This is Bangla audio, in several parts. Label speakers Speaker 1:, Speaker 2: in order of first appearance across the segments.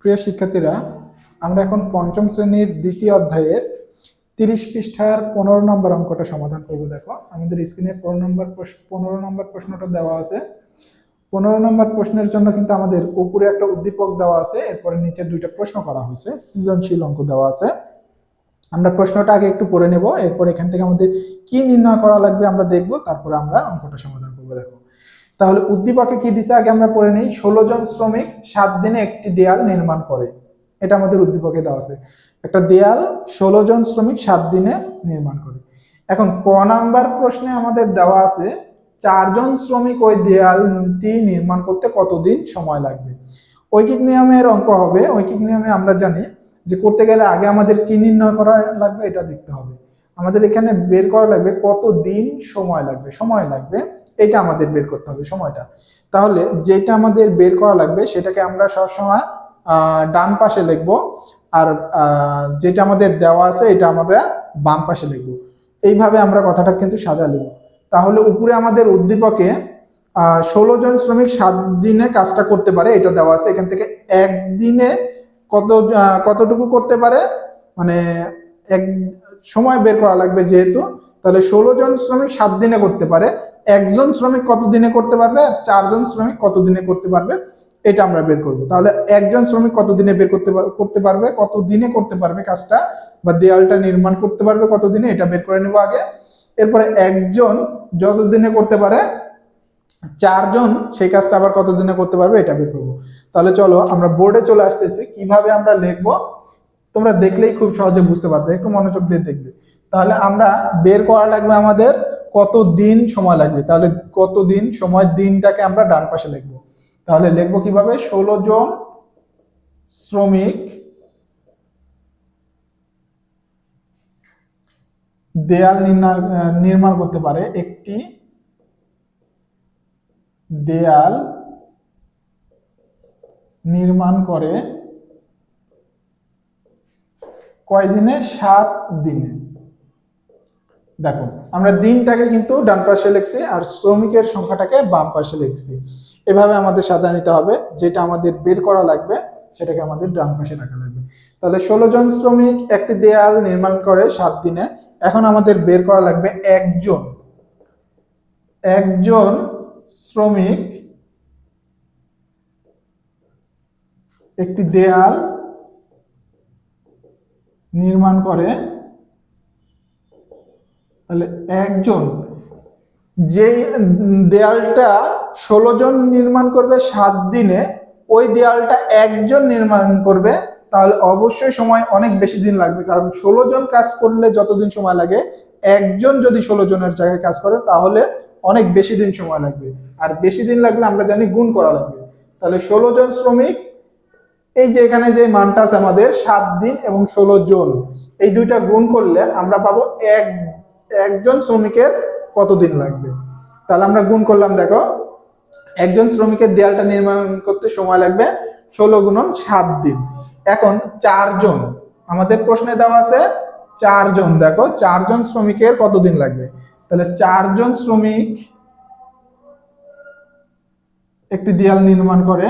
Speaker 1: প্রিয় শিক্ষার্থীরা, আমরা এখন পঞ্চম শ্রেণির দ্বিতীয় অধ্যায়ের তিরিশ পৃষ্ঠার পনেরো নম্বর অঙ্কটা সমাধান করব। দেখো, আমাদের স্ক্রিনে পনেরো নম্বর পনেরো নম্বর প্রশ্নটা দেওয়া আছে। পনেরো নম্বর প্রশ্নের জন্য কিন্তু আমাদের উপরে একটা উদ্দীপক দেওয়া আছে, এরপরে নিচে দুইটা প্রশ্ন করা হয়েছে, সৃজনশীল অঙ্ক দেওয়া আছে। আমরা প্রশ্নটা আগে একটু পড়ে নেব, এরপর এখান থেকে আমাদের কি নির্ণয় করা লাগবে আমরা দেখব, তারপরে আমরা অঙ্কটা সমাধান করব। দেখো তাহলে উদ্দীপকে কি দিছে? আগে আমরা পড়ে নিই। ষোলো জন শ্রমিক সাত দিনে একটি দেয়াল নির্মাণ করে। এটা আমাদের উদ্দীপকে দেওয়া আছে। একটা দেয়াল ষোলো জন শ্রমিক সাত দিনে নির্মাণ করে। এখন ক নাম্বার প্রশ্নে আমাদের দেওয়া আছে চারজন শ্রমিক ওই দেয়ালটি নির্মাণ করতে কতদিন সময় লাগবে? ঐকিক নিয়মের অঙ্ক হবে। ঐকিক নিয়মে আমরা জানি যে করতে গেলে আগে আমাদের কি নির্ণয় করা লাগবে, এটা দেখতে হবে। আমাদের এখানে বের করা লাগবে কত দিন সময় লাগবে। সময় লাগবে এটা আমাদের বের করতে হবে সময়টা। তাহলে যেটা আমাদের বের করা লাগবে সেটাকে আমরা সবসময় ডান পাশে লিখব আর যেটা আমাদের দেওয়া আছে এটা আমরা বাম পাশে লিখব। এইভাবে আমরা কথাটা কিন্তু সাজা লিখব তাহলে উপরে আমাদের উদ্দীপকে ষোলো জন শ্রমিক সাত দিনে কাজটা করতে পারে, এটা দেওয়া আছে। এখান থেকে একদিনে কত কতটুকু করতে পারে? মানে এক, সময় বের করা লাগবে যেহেতু, তাহলে ষোলো জন শ্রমিক সাত দিনে করতে পারে। একজন শ্রমিক কত দিনে করতে পারবে আর চারজন শ্রমিক কত দিনে করতে পারবে, এটা আমরা বের করব। তাহলে একজন শ্রমিক কত দিনে বের করতে করতে পারবে কত দিনে করতে পারবে কাজটা বা দেয়ালটা নির্মাণ করতে পারবে কত দিনে এটা বের করে নেব আগে। এরপরে একজন যত দিনে করতে পারে, চারজন সেই কাজটা আবার কত দিনে করতে পারবে, এটা বের করব। তাহলে চলো আমরা বোর্ডে চলে আসতেছি, কীভাবে আমরা লিখব তোমরা দেখলেই খুব সহজে বুঝতে পারবে, একটু মনোযোগ দিয়ে দেখবে। তাহলে আমরা বের করা লাগবে আমাদের কত দিন সময় লাগবে? তাহলে কত দিন সময় দিনটাকে আমরা ডান পাশে লিখব? তাহলে লিখব কীভাবে? ষোলো জন শ্রমিক দেয়াল নির্মাণ করতে পারে। একটি দেয়াল নির্মাণ করে কয় দিনে সাত দিনে। দেখো, আমরা দিনটাকে কিন্তু ডান পাশে লিখছি আর শ্রমিকের সংখ্যাটাকে বাম পাশে লিখছি। এভাবে আমাদের সাজা নিতে হবে, যেটা আমাদের বের করা লাগবে, সেটাকে আমাদের ডান পাশে রাখা লাগবে। তাহলে ষোলো জন শ্রমিক একটি দেয়াল নির্মাণ করে সাত দিনে, এখন আমাদের বের করা লাগবে একজন। একজন শ্রমিক একটি দেয়াল নির্মাণ করে তাহলে একজন যে দেয়ালটা ষোলো জন নির্মাণ করবে সাত দিনে, ওই দেয়ালটা একজন নির্মাণ করবে, তাহলে অবশ্যই সময় অনেক বেশি দিন লাগবে। কারণ ষোলো জন কাজ করলে যতদিন সময় লাগে, একজন যদি ষোলো জনের জায়গায় কাজ করে, তাহলে অনেক বেশি দিন সময় লাগবে। আর বেশি দিন লাগলে আমরা জানি গুণ করা লাগবে। তাহলে ষোলো জন শ্রমিক, এই যে এখানে যে মানটা আছে আমাদের, সাত দিন এবং ষোলো জন, এই দুইটা গুণ করলে আমরা পাবো এক একজন শ্রমিকের কতদিন লাগবে? তাহলে আমরা গুণ করলাম, দেখো, একজন শ্রমিকের দেয়ালটা নির্মাণ করতে সময় লাগবে ষোলো গুণন সাত দিন। এখন চারজন, আমাদের প্রশ্নে দেওয়া আছে চারজন, দেখো, চারজন শ্রমিকের কতদিন লাগবে? তাহলে চারজন শ্রমিক একটি দেয়াল নির্মাণ করে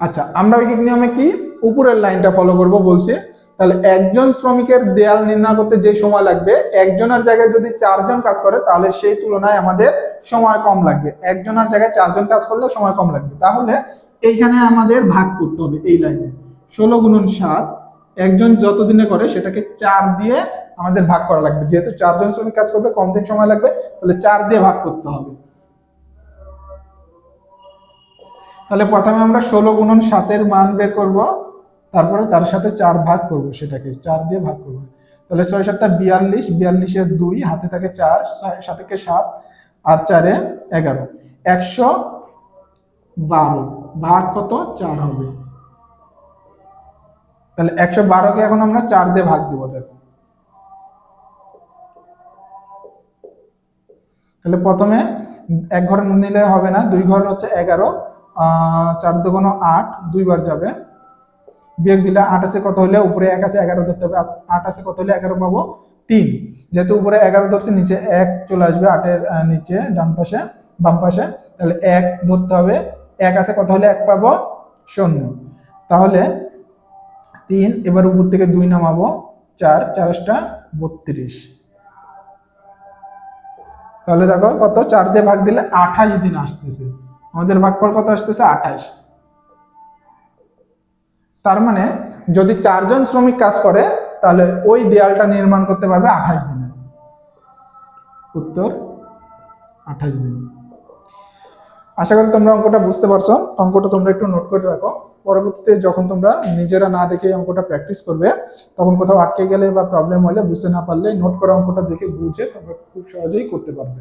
Speaker 1: আচ্ছা আমরা ঐকিক নিয়মে কি? উপরের লাইনটা ফলো করব, বলছি। তাহলে একজন শ্রমিকের দেয়াল নির্ণয় করতে যে সময় লাগবে, একজনের জায়গায় যদি চারজন কাজ করে, তাহলে সেই তুলনায় আমাদের সময় কম লাগবে। একজনের জায়গায় চারজন কাজ করলে সময় কম লাগবে। তাহলে এইখানে আমাদের ভাগ করতে হবে এই লাইনে। ষোলো গুণন সাত, একজন যতদিনে করে সেটাকে চার দিয়ে আমাদের ভাগ করা লাগবে। যেহেতু চারজন শ্রমিক কাজ করবে, কম দিন সময় লাগবে, তাহলে চার দিয়ে ভাগ করতে হবে। তাহলে প্রথমে আমরা ষোলো গুণন সাতের মান বের করব, তারপরে তার সাথে চার ভাগ করব সেটাকে, চার দিয়ে ভাগ করব। তাহলে ছয় সাতটা বিয়াল্লিশ, বিয়াল্লিশের দুই, হাতে থাকে চার সাতকে সাত, আর চারে এগারো। একশো বারো, ভাগ কত? চার হবে। তাহলে একশো বারোকে এখন আমরা চার দিয়ে ভাগ দিব, দেখো। তাহলে প্রথমে এক ঘর নিলে হবে না, দুই ঘর হচ্ছে এগারো চার দুগুণ আট, দুইবার যাবে। বিয়োগ দিলে আট আছে, কত হলে? উপরে এক আছে, এগারো ধরতে হবে। আট- আছে, কত হলে? এগারো পাবো। তিন। যেহেতু উপরে এগারো ধরছে, নিচে এক চলে আসবে, আটের নিচে, ডান পাশে, বাম পাশে। তাহলে এক ধরতে হবে। এক আছে, কত হলে? এক পাবো। শূন্য। তাহলে তিন, এবার উপর থেকে দুই নামাবো। চার চারটা বত্রিশ। তাহলে দেখো কত? চার দিয়ে ভাগ দিলে আঠাশ দিন আসতেছে। আমাদের ভাগফল কত আসতেছে? আঠাশ। তার মানে যদি চারজন শ্রমিক কাজ করে, তাহলে ওই দেয়ালটা নির্মাণ করতে পারবে আঠাশ দিনে উত্তর, আঠাশ দিন। আশা করি তোমরা অঙ্কটা বুঝতে পারছ। অঙ্কটা তোমরা একটু নোট করে রাখো। পরবর্তীতে যখন তোমরা নিজেরা না দেখে অঙ্কটা প্র্যাকটিস করবে, তখন কোথাও আটকে গেলে বা প্রবলেম হলে বুঝতে না পারলে নোট করা অঙ্কটা দেখে বুঝে তোমরা খুব সহজেই করতে পারবে।